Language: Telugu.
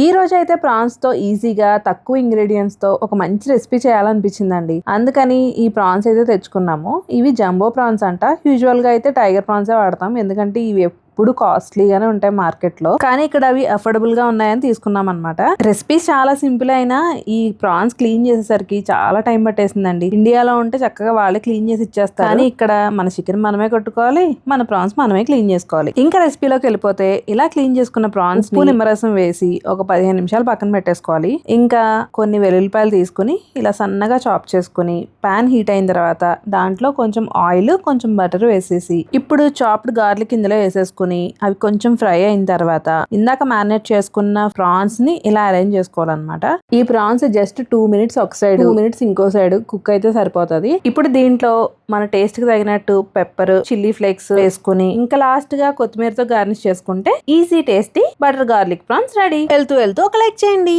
ఈ రోజు అయితే ప్రాన్స్తో ఈజీగా తక్కువ ఇంగ్రీడియంట్స్తో ఒక మంచి రెసిపీ చేయాలనిపించిందండి. అందుకని ఈ ప్రాన్స్ అయితే తెచ్చుకున్నాము. ఇవి జంబో ప్రాన్స్ అంట. యూజువల్గా అయితే టైగర్ ప్రాన్సే వాడతాం. ఎందుకంటే ఇవి ఎప్పుడు కాస్ట్లీగానే ఉంటాయి మార్కెట్లో కానీ ఇక్కడ అవి అఫోర్డబుల్గా ఉన్నాయని తీసుకున్నాం అనమాట రెసిపీస్ చాలా సింపుల్ అయినా ఈ ప్రాన్స్ క్లీన్ చేసేసరికి చాలా టైం పట్టేసిందండి. ఇండియాలో ఉంటే చక్కగా వాళ్ళే క్లీన్ చేసి ఇచ్చేస్తారు. కానీ ఇక్కడ మన చికెన్ మనమే కొట్టుకోవాలి మన ప్రాన్స్ మనమే క్లీన్ చేసుకోవాలి. ఇంకా రెసిపీలోకి వెళ్ళిపోతే ఇలా క్లీన్ చేసుకున్న ప్రాన్స్ నిమ్మరసం వేసి ఒక పదిహేను నిమిషాలు పక్కన పెట్టేసుకోవాలి. ఇంకా కొన్ని వెల్లుల్లిపాయలు తీసుకుని ఇలా సన్నగా చాప్ చేసుకుని పాన్ హీట్ అయిన తర్వాత దాంట్లో కొంచెం ఆయిల్ కొంచెం బటర్ వేసేసి ఇప్పుడు చాప్డ్ గార్లిక్ ఇందులో వేసేసుకుని అవి కొంచెం ఫ్రై అయిన తర్వాత ఇందాక మ్యారినేట్ చేసుకున్న ప్రాన్స్ని ఇలా అరేంజ్ చేసుకోవాలన్నమాట. ఈ ప్రాన్స్ జస్ట్ టూ మినిట్స్ ఒక సైడ్ టూ మినిట్స్ ఇంకో సైడ్ కుక్ అయితే సరిపోతుంది. ఇప్పుడు దీంట్లో మన టేస్ట్కి తగినట్టు పెప్పర్ చిల్లీ ఫ్లేక్స్ వేసుకుని ఇంకా లాస్ట్గా కొత్తిమీరతో గార్నిష్ చేసుకుంటే easy tasty butter garlic prawns ready వెళ్తూ వెళ్తూ ఒక లైక్ చేయండి.